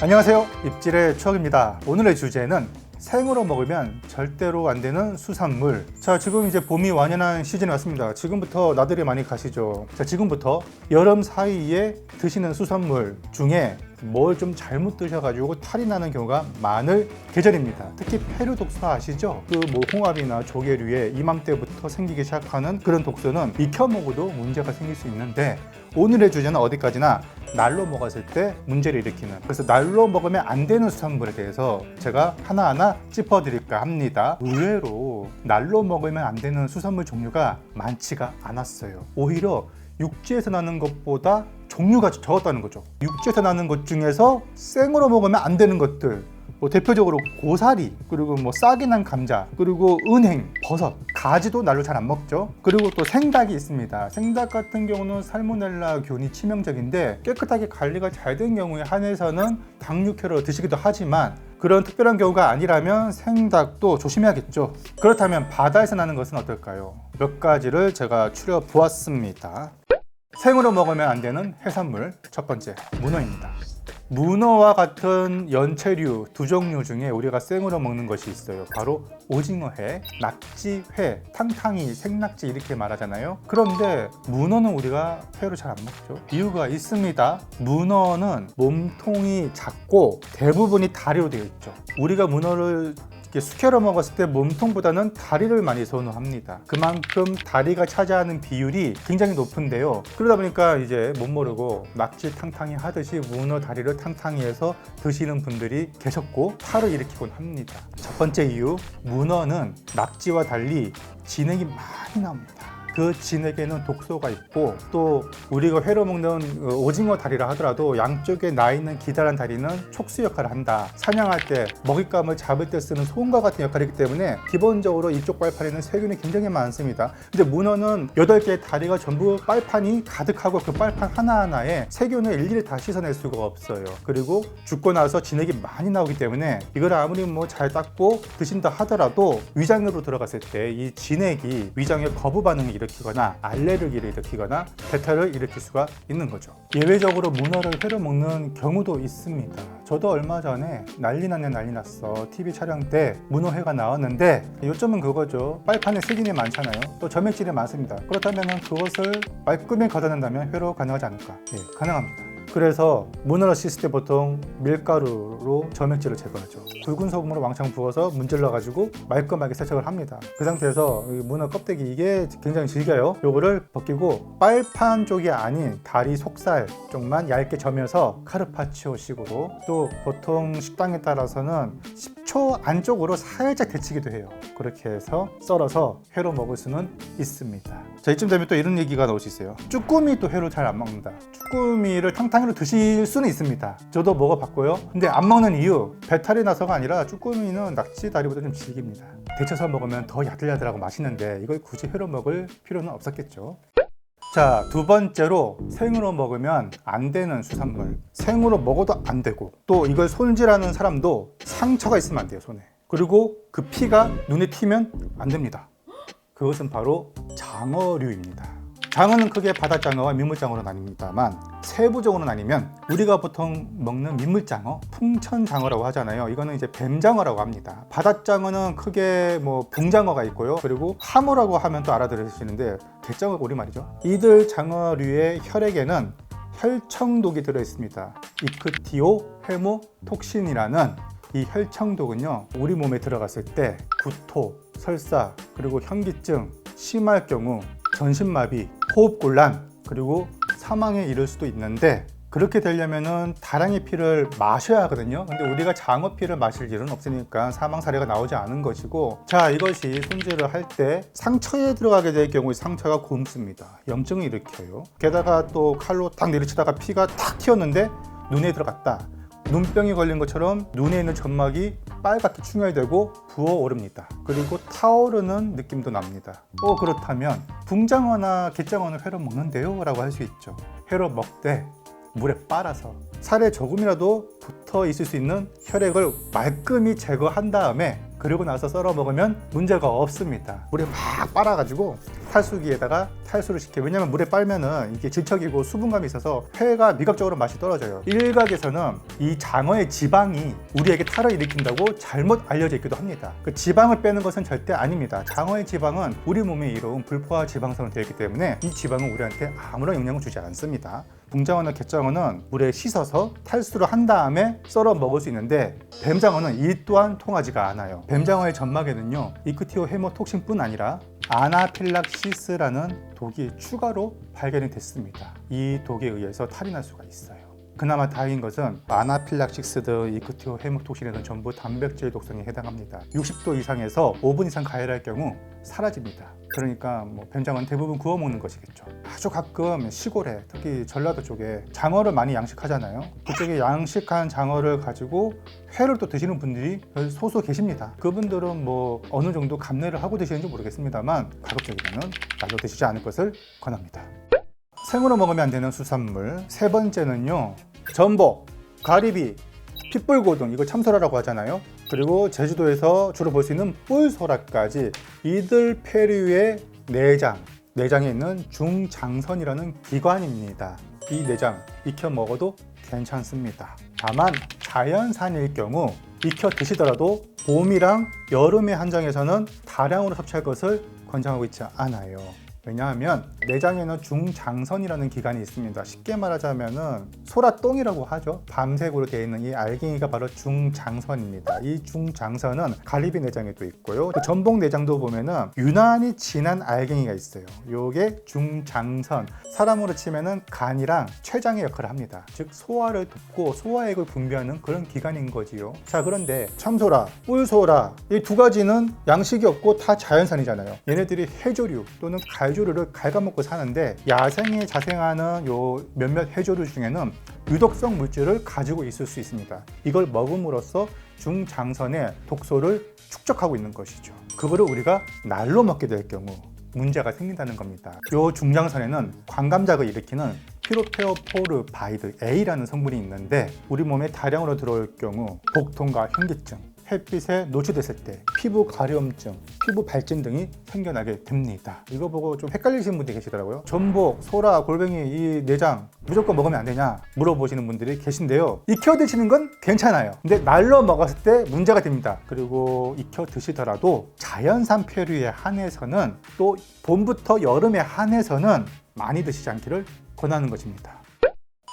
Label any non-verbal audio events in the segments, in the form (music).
안녕하세요. 입질의 추억입니다. 오늘의 주제는 생으로 먹으면 절대로 안 되는 수산물. 자, 지금 이제 봄이 완연한 시즌이 왔습니다. 지금부터 나들이 많이 가시죠. 자, 지금부터 여름 사이에 드시는 수산물 중에 뭘 좀 잘못 드셔가지고 탈이 나는 경우가 많을 계절입니다. 특히 폐류 독소 아시죠? 그 뭐 홍합이나 조개류에 이맘때부터 생기기 시작하는 그런 독소는 익혀 먹어도 문제가 생길 수 있는데 오늘의 주제는 어디까지나 날로 먹었을 때 문제를 일으키는 그래서 날로 먹으면 안 되는 수산물에 대해서 제가 하나하나 짚어드릴까 합니다 의외로 날로 먹으면 안 되는 수산물 종류가 많지가 않았어요 오히려 육지에서 나는 것보다 종류가 적었다는 거죠. 육지에서 나는 것 중에서 생으로 먹으면 안 되는 것들 뭐 대표적으로 고사리 그리고 뭐 싹이 난 감자 그리고 은행 버섯 가지도 날로 잘 안 먹죠. 그리고 또 생닭이 있습니다. 생닭 같은 경우는 살모넬라 균이 치명적인데 깨끗하게 관리가 잘 된 경우에 한해서는 당육회로 드시기도 하지만 그런 특별한 경우가 아니라면 생닭도 조심해야겠죠. 그렇다면 바다에서 나는 것은 어떨까요? 몇 가지를 제가 추려 보았습니다 생으로 먹으면 안 되는 해산물 첫 번째 문어입니다. 문어와 같은 연체류 두 종류 중에 우리가 생으로 먹는 것이 있어요. 바로 오징어회, 낙지회, 탕탕이, 생낙지 이렇게 말하잖아요. 그런데 문어는 우리가 회로 잘 안 먹죠. 이유가 있습니다. 문어는 몸통이 작고 대부분이 다리로 되어 있죠. 우리가 문어를 숙회로 먹었을 때 몸통보다는 다리를 많이 선호합니다. 그만큼 다리가 차지하는 비율이 굉장히 높은데요. 그러다 보니까 이제 못 모르고 낙지 탕탕이 하듯이 문어 다리를 탕탕이 해서 드시는 분들이 계셨고 탈을 일으키곤 합니다. 첫 번째 이유, 문어는 낙지와 달리 진액이 많이 나옵니다. 그 진액에는 독소가 있고 또 우리가 회로 먹는 어, 오징어 다리라 하더라도 양쪽에 나 있는 기다란 다리는 촉수 역할을 한다. 사냥할 때 먹잇감을 잡을 때 쓰는 소음과 같은 역할이기 때문에 기본적으로 이쪽 빨판에는 세균이 굉장히 많습니다. 근데 문어는 8개의 다리가 전부 빨판이 가득하고 그 빨판 하나하나에 세균을 일일이 다 씻어낼 수가 없어요. 그리고 죽고 나서 진액이 많이 나오기 때문에 이걸 아무리 뭐 잘 닦고 드신다 하더라도 위장으로 들어갔을 때 이 진액이 위장에 거부 반응을 일으 키거나 알레르기를 일으키거나 배탈을 일으킬 수가 있는 거죠. 예외적으로 문어를 회로 먹는 경우도 있습니다. 저도 얼마 전에 난리 났네 난리 났어. TV 촬영 때 문어회가 나왔는데 요점은 그거죠. 빨판에 세균이 많잖아요. 또 점액질이 많습니다. 그렇다면 그것을 말끔히 걷어낸다면 회로 가능하지 않을까? 네, 가능합니다. 그래서 문어를 씻을 때 보통 밀가루로 점액질을 제거하죠. 굵은 소금으로 왕창 부어서 문질러 가지고 말끔하게 세척을 합니다. 그 상태에서 이 문어 껍데기 이게 굉장히 질겨요. 요거를 벗기고 빨판 쪽이 아닌 다리 속살 쪽만 얇게 점여서 카르파치오식으로 또 보통 식당에 따라서는 10초 안쪽으로 살짝 데치기도 해요. 그렇게 해서 썰어서 회로 먹을 수는 있습니다. 자 이쯤 되면 또 이런 얘기가 나올 수 있어요. 쭈꾸미 또 회로 잘 안 먹는다. 쭈꾸미를 탕탕 이로 드실 수는 있습니다. 저도 먹어봤고요. 근데 안 먹는 이유 배탈이 나서가 아니라 쭈꾸미는 낙지 다리보다 좀 질깁니다. 데쳐서 먹으면 더 야들야들하고 맛있는데 이걸 굳이 회로 먹을 필요는 없었겠죠. 자, 두 번째로 생으로 먹으면 안 되는 수산물. 생으로 먹어도 안 되고 또 이걸 손질하는 사람도 상처가 있으면 안 돼요, 손에. 그리고 그 피가 눈에 튀면 안 됩니다. 그것은 바로 장어류입니다. 장어는 크게 바다장어와 민물장어로 나뉩니다만 세부적으로 나뉘면 우리가 보통 먹는 민물장어, 풍천장어라고 하잖아요. 이거는 이제 뱀장어라고 합니다. 바다장어는 크게 뭐 붕장어가 있고요. 그리고 하모라고 하면 또 알아들으시는데 대장어가 우리말이죠. 이들 장어류의 혈액에는 혈청독이 들어 있습니다. 이크티오 헤모 톡신이라는 이 혈청독은요 우리 몸에 들어갔을 때 구토, 설사 그리고 현기증, 심할 경우 전신마비, 호흡곤란 그리고 사망에 이를 수도 있는데 그렇게 되려면은 다량의 피를 마셔야 하거든요. 근데 우리가 장어 피를 마실 일은 없으니까 사망 사례가 나오지 않은 것이고, 자 이것이 손질을 할 때 상처에 들어가게 될 경우에 상처가 굼습니다. 염증을 일으켜요. 게다가 또 칼로 딱 내리치다가 피가 탁 튀었는데 눈에 들어갔다. 눈병이 걸린 것처럼 눈에 있는 점막이 빨갛게 충혈 되고 부어오릅니다. 그리고 타오르는 느낌도 납니다. 어 그렇다면 붕장어나 갯장어는 회로 먹는데요? 라고 할 수 있죠. 회로 먹되 물에 빨아서 살에 조금이라도 붙어 있을 수 있는 혈액을 말끔히 제거한 다음에 그리고 나서 썰어 먹으면 문제가 없습니다. 물에 막 빨아가지고 탈수기에다가 탈수를 시켜. 왜냐면 물에 빨면은 이게 질척이고 수분감이 있어서 회가 미각적으로 맛이 떨어져요. 일각에서는 이 장어의 지방이 우리에게 탈을 일으킨다고 잘못 알려져 있기도 합니다. 그 지방을 빼는 것은 절대 아닙니다. 장어의 지방은 우리 몸에 이로운 불포화 지방선으로 되어 있기 때문에 이 지방은 우리한테 아무런 영향을 주지 않습니다. 붕장어나 갯장어는 물에 씻어서 탈수를 한 다음에 썰어 먹을 수 있는데 뱀장어는 이 또한 통하지가 않아요. 뱀장어의 점막에는요 이크티오 헤모톡신뿐 아니라 아나필락시스라는 독이 추가로 발견이 됐습니다. 이 독에 의해서 탈이 날 수가 있어요. 그나마 다행인 것은 아나필락식스드, 이크티오 헤모톡신에는 전부 단백질 독성에 해당합니다. 60도 이상에서 5분 이상 가열할 경우 사라집니다. 그러니까 뭐 뱀장어는 대부분 구워 먹는 것이겠죠. 아주 가끔 시골에 특히 전라도 쪽에 장어를 많이 양식하잖아요. 그쪽에 양식한 장어를 가지고 회를 또 드시는 분들이 소소 계십니다. 그분들은 뭐 어느 정도 감내를 하고 드시는지 모르겠습니다만 가급적이면 날로 드시지 않을 것을 권합니다. 생으로 먹으면 안 되는 수산물. 세 번째는요 전복, 가리비, 핏불고등 이거 참소라라고 하잖아요. 그리고 제주도에서 주로 볼 수 있는 뿔소라까지. 이들 페류의 내장 내장에 있는 중장선이라는 기관입니다. 이 내장 익혀 먹어도 괜찮습니다. 다만 자연산일 경우 익혀 드시더라도 봄이랑 여름의 한정에서는 다량으로 섭취할 것을 권장하고 있지 않아요 왜냐하면 내장에는 중장선이라는 기관이 있습니다. 쉽게 말하자면은 소라똥이라고 하죠. 밤색으로 되어 있는 이 알갱이가 바로 중장선입니다. 이 중장선은 갈리비 내장에도 있고요. 또 전복 내장도 보면은 유난히 진한 알갱이가 있어요. 요게 중장선. 사람으로 치면은 간이랑 췌장의 역할을 합니다. 즉 소화를 돕고 소화액을 분비하는 그런 기관인 거지요. 자 그런데 참소라, 뿔소라 이 두 가지는 양식이 없고 다 자연산이잖아요. 얘네들이 해조류 또는 갈 조류를 갉아먹고 사는데 야생에 자생하는 요 몇몇 해조류 중에는 유독성 물질을 가지고 있을 수 있습니다. 이걸 먹음으로써 중장선의 독소를 축적하고 있는 것이죠. 그거를 우리가 날로 먹게 될 경우 문제가 생긴다는 겁니다. 요 중장선에는 광감작을 일으키는 피로페오포르 바이드 A라는 성분이 있는데 우리 몸에 다량으로 들어올 경우 복통과 현기증, 햇빛에 노출됐을 때 피부 가려움증, 피부 발진 등이 생겨나게 됩니다. 이거 보고 좀 헷갈리시는 분들이 계시더라고요. 전복, 소라, 골뱅이, 이 내장 무조건 먹으면 안 되냐 물어보시는 분들이 계신데요. 익혀 드시는 건 괜찮아요. 근데 날로 먹었을 때 문제가 됩니다. 그리고 익혀 드시더라도 자연산 페류에 한해서는 또 봄부터 여름에 한해서는 많이 드시지 않기를 권하는 것입니다.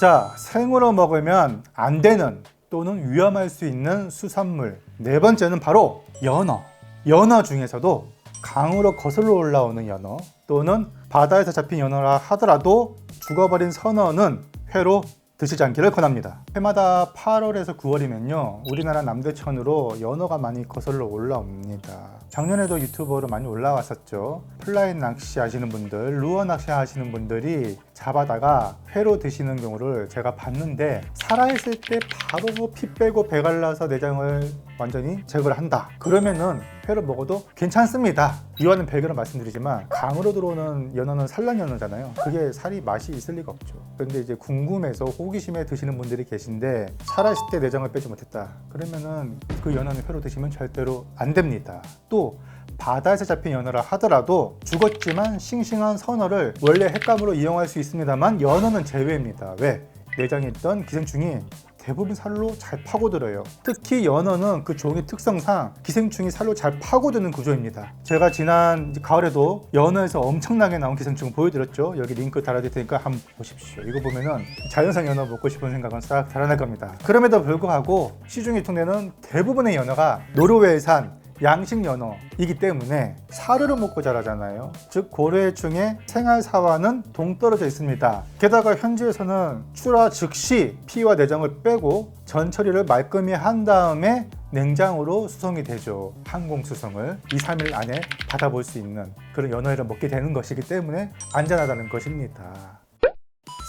자, 생으로 먹으면 안 되는 또는 위험할 수 있는 수산물 네 번째는 바로 연어 연어 중에서도 강으로 거슬러 올라오는 연어 또는 바다에서 잡힌 연어라 하더라도 죽어버린 선어는 회로 드시지 않기를 권합니다. 해마다 8월에서 9월이면요. 우리나라 남대천으로 연어가 많이 거슬러 올라옵니다. 작년에도 유튜버로 많이 올라왔었죠. 플라인 낚시 하시는 분들, 루어 낚시 하시는 분들이 잡아다가 회로 드시는 경우를 제가 봤는데 살아있을 때 바로 피 빼고 배 갈라서 내장을 완전히 제거를 한다. 그러면은 회로 먹어도 괜찮습니다. 이와는 별개로 말씀드리지만 강으로 들어오는 연어는 산란 연어잖아요. 그게 살이 맛이 있을 리가 없죠. 그런데 이제 궁금해서 호기심에 드시는 분들이 계신데 살아있을 때 내장을 빼지 못했다. 그러면은 그 연어는 회로 드시면 절대로 안 됩니다. 또 바다에서 잡힌 연어라 하더라도 죽었지만 싱싱한 선어를 원래 횟감으로 이용할 수 있습니다만 연어는 제외입니다. 왜? 내장에 있던 기생충이 대부분 살로 잘 파고들어요. 특히 연어는 그 종의 특성상 기생충이 살로 잘 파고드는 구조입니다. 제가 지난 가을에도 연어에서 엄청나게 나온 기생충 보여드렸죠. 여기 링크 달아드릴 테니까 한번 보십시오. 이거 보면은 자연산 연어 먹고 싶은 생각은 싹 달아날 겁니다. 그럼에도 불구하고 시중에 유통되는 대부분의 연어가 노르웨이산 양식 연어이기 때문에 사료를 먹고 자라잖아요. 즉 고래중의 생활사와는 동떨어져 있습니다. 게다가 현지에서는 출하 즉시 피와 내장을 빼고 전 처리를 말끔히 한 다음에 냉장으로 수송이 되죠. 항공 수송을 2, 3일 안에 받아볼 수 있는 그런 연어회를 먹게 되는 것이기 때문에 안전하다는 것입니다.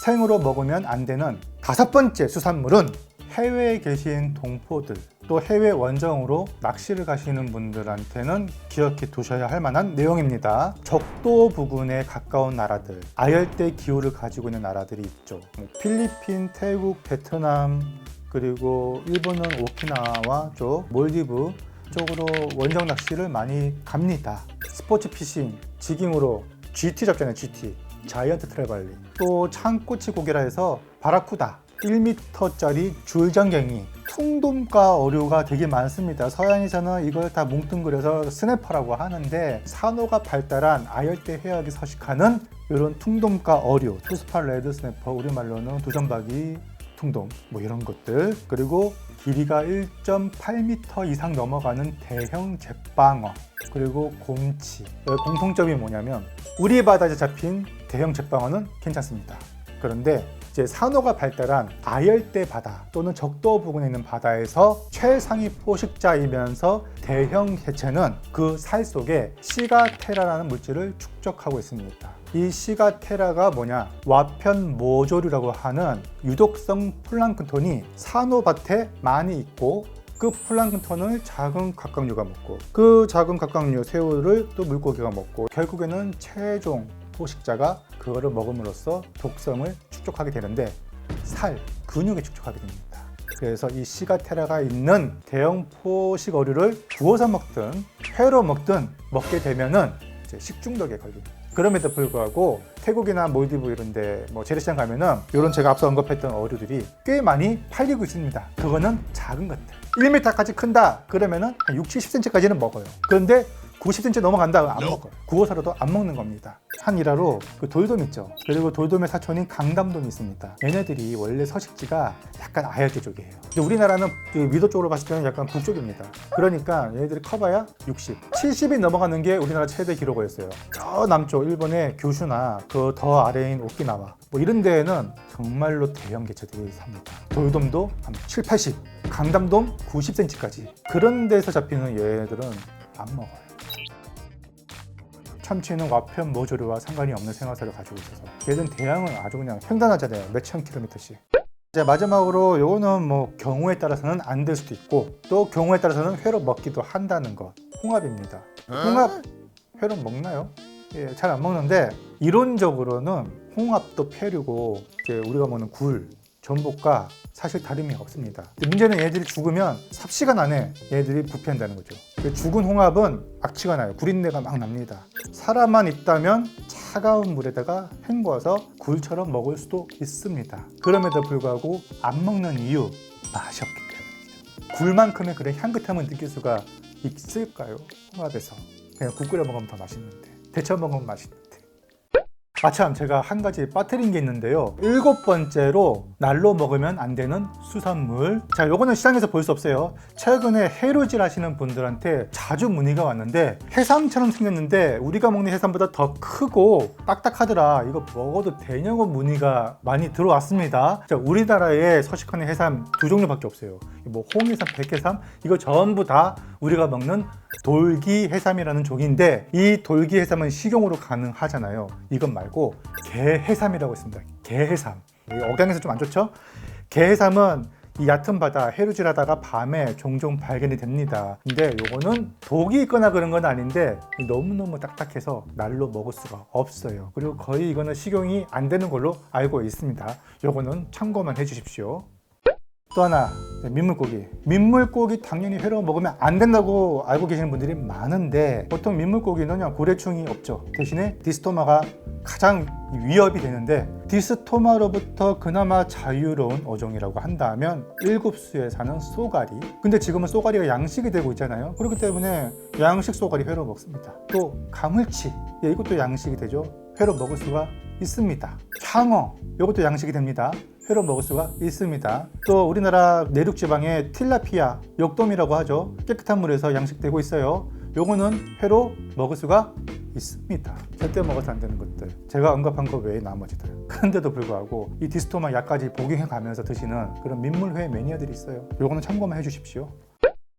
생으로 먹으면 안 되는 다섯 번째 수산물은 해외에 계신 동포들 또 해외 원정으로 낚시를 가시는 분들한테는 기억해 두셔야 할 만한 내용입니다. 적도 부근에 가까운 나라들, 아열대 기후를 가지고 있는 나라들이 있죠. 뭐 필리핀, 태국, 베트남, 그리고 일본은 오키나와 쪽, 몰디브 쪽으로 원정 낚시를 많이 갑니다. 스포츠 피싱, 지깅으로 GT 잡잖아요, GT. 자이언트 트레발리. 또 창꼬치 고개라 해서 바라쿠다. 1m짜리 줄장갱이. 퉁돔과 어류가 되게 많습니다. 서양에서는 이걸 다 뭉뚱그려서 스네퍼라고 하는데 산호가 발달한 아열대 해역에 서식하는 이런 퉁돔과 어류, 투스파 레드 스네퍼, 우리말로는 두점박이 퉁돔 뭐 이런 것들 그리고 길이가 1.8m 이상 넘어가는 대형 제빵어 그리고 곰치 어, 공통점이 뭐냐면 우리 바다에 잡힌 대형 제빵어는 괜찮습니다 그런데 이제 산호가 발달한 아열대 바다 또는 적도 부근에 있는 바다에서 최상위 포식자이면서 대형 해체는 그 살 속에 시가테라라는 물질을 축적하고 있습니다. 이 시가테라가 뭐냐? 와편 모조류라고 하는 유독성 플랑크톤이 산호밭에 많이 있고 그 플랑크톤을 작은 각각류가 먹고 그 작은 각각류 새우를 또 물고기가 먹고 결국에는 최종 포식자가 그거를 먹음으로써 독성을 축적하게 되는데 살, 근육에 축적하게 됩니다. 그래서 이 시가테라가 있는 대형 포식 어류를 구워서 먹든 회로 먹든 먹게 되면은 이제 식중독에 걸립니다. 그럼에도 불구하고 태국이나 몰디브 이런 데 뭐 재래시장 가면은 이런 제가 앞서 언급했던 어류들이 꽤 많이 팔리고 있습니다. 그거는 작은 것들. 1m까지 큰다 그러면은 한 6, 70cm까지는 먹어요. 그런데 90cm 넘어간다 안 먹어요. 구워서라도 안 먹는 겁니다. 한 일화로 그 돌돔 있죠. 그리고 돌돔의 사촌인 강담돔이 있습니다. 얘네들이 원래 서식지가 약간 아열대 쪽이에요. 근데 우리나라는 그 위도 쪽으로 봤을 때는 약간 북쪽입니다. 그러니까 얘네들이 커봐야 60, 70이 넘어가는 게 우리나라 최대 기록어였어요. 저 남쪽 일본의 규슈나 그 더 아래인 오키나와 뭐 이런 데에는 정말로 대형 개체들이 삽니다. 돌돔도 한 7, 80, 강담돔 90cm까지 그런 데서 잡히는 얘네들은 안 먹어요. 참치는 와편 모조류와 상관이 없는 생활사를 가지고 있어서. 얘는 대양은 아주 그냥 횡단하잖아요. 몇천 킬로미터씩. 이제 마지막으로 요거는 뭐 경우에 따라서는 안 될 수도 있고 또 경우에 따라서는 회로 먹기도 한다는 것. 홍합입니다. 홍합 회로 먹나요? 예, 잘 안 먹는데 이론적으로는 홍합도 폐류고 이제 우리가 먹는 굴 전복과 사실 다름이 없습니다. 문제는 얘들이 죽으면 삽시간 안에 얘들이 부패한다는 거죠. 그 죽은 홍합은 악취가 나요. 구린내가 막 납니다. 사람만 있다면 차가운 물에다가 헹궈서 굴처럼 먹을 수도 있습니다. 그럼에도 불구하고 안 먹는 이유 맛이 없기 때문이죠. 굴만큼의 그런 향긋함을 느낄 수가 있을까요? 홍합에서 그냥 국 끓여 먹으면 더 맛있는데 데쳐 먹으면 맛있는데 아참 제가 한 가지 빠뜨린 게 있는데요. 일곱 번째로 날로 먹으면 안 되는 수산물. 자 요거는 시장에서 볼 수 없어요. 최근에 해루질 하시는 분들한테 자주 문의가 왔는데 해삼처럼 생겼는데 우리가 먹는 해삼보다 더 크고 딱딱하더라. 이거 먹어도 되냐고 문의가 많이 들어왔습니다. 자 우리나라에 서식하는 해삼 두 종류밖에 없어요. 뭐 홍해삼, 백해삼? 이거 전부 다 우리가 먹는 돌기 해삼이라는 종인데 이 돌기 해삼은 식용으로 가능하잖아요. 이것 말고 게해삼이라고 있습니다. 게해삼. 이 억양에서 좀 안 좋죠? 게해삼은 이 얕은 바다 해루질하다가 밤에 종종 발견이 됩니다. 근데 요거는 독이 있거나 그런 건 아닌데 너무너무 딱딱해서 날로 먹을 수가 없어요. 그리고 거의 이거는 식용이 안 되는 걸로 알고 있습니다. 요거는 참고만 해주십시오. 또 하나 민물고기. 민물고기 당연히 회로 먹으면 안 된다고 알고 계시는 분들이 많은데 보통 민물고기는 고래충이 없죠. 대신에 디스토마가 가장 위협이 되는데 디스토마로부터 그나마 자유로운 어종이라고 한다면 일곱수에 사는 쏘가리. 근데 지금은 쏘가리가 양식이 되고 있잖아요. 그렇기 때문에 양식 쏘가리 회로 먹습니다. 또 가물치. 예, 이것도 양식이 되죠 회로 먹을 수가 있습니다 향어 이것도 양식이 됩니다 회로 먹을 수가 있습니다. 또 우리나라 내륙 지방의 틸라피아, 욕돔이라고 하죠. 깨끗한 물에서 양식되고 있어요. 요거는 회로 먹을 수가 있습니다. 절대 먹어서 안 되는 것들. 제가 언급한 것 외에 나머지들. 그런데도 불구하고 이 디스토마 약까지 복용해 가면서 드시는 그런 민물회 매니아들이 있어요. 요거는 참고만 해 주십시오.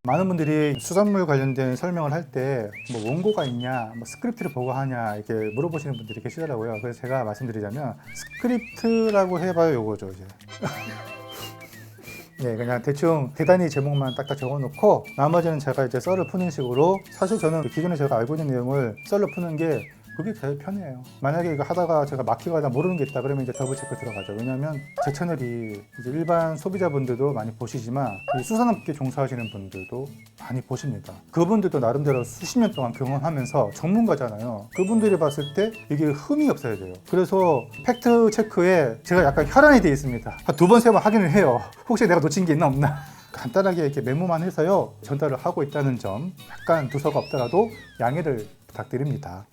많은 분들이 수산물 관련된 설명을 할 때 뭐 원고가 있냐, 뭐 스크립트를 보고 하냐 이렇게 물어보시는 분들이 계시더라고요. 그래서 제가 말씀드리자면 스크립트라고 해봐요, 요거죠 이제. (laughs) 예, 그냥 대충 대단히 제목만 딱딱 적어놓고 나머지는 제가 이제 썰을 푸는 식으로 사실 저는 기존에 제가 알고 있는 내용을 썰로 푸는 게 그게 제일 편해요. 만약에 이거 하다가 제가 막히거나 모르는 게 있다 그러면 이제 더블 체크 들어가죠. 왜냐하면 제 채널이 이제 일반 소비자분들도 많이 보시지만 이 수산업계 종사하시는 분들도 많이 보십니다. 그분들도 나름대로 수십 년 동안 경험하면서 전문가잖아요. 그분들이 봤을 때 이게 흠이 없어야 돼요. 그래서 팩트 체크에 제가 약간 혈안이 되어 있습니다. 한두번 세 번 확인을 해요. (laughs) 혹시 내가 놓친 게 있나 없나. (laughs) 간단하게 이렇게 메모만 해서요 전달을 하고 있다는 점 약간 두서가 없더라도 양해를 부탁드립니다.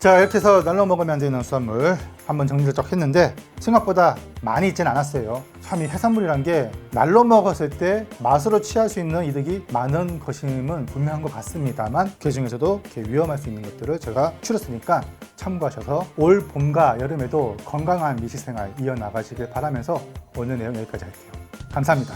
자 이렇게 해서 날로 먹으면 안 되는 수산물 한번 정리를 쫙 했는데 생각보다 많이 있진 않았어요. 참 이 해산물이란 게 날로 먹었을 때 맛으로 취할 수 있는 이득이 많은 것임은 분명한 것 같습니다만 그 중에서도 이렇게 위험할 수 있는 것들을 제가 추렸으니까 참고하셔서 올 봄과 여름에도 건강한 미식생활 이어나가시길 바라면서 오늘 내용 여기까지 할게요. 감사합니다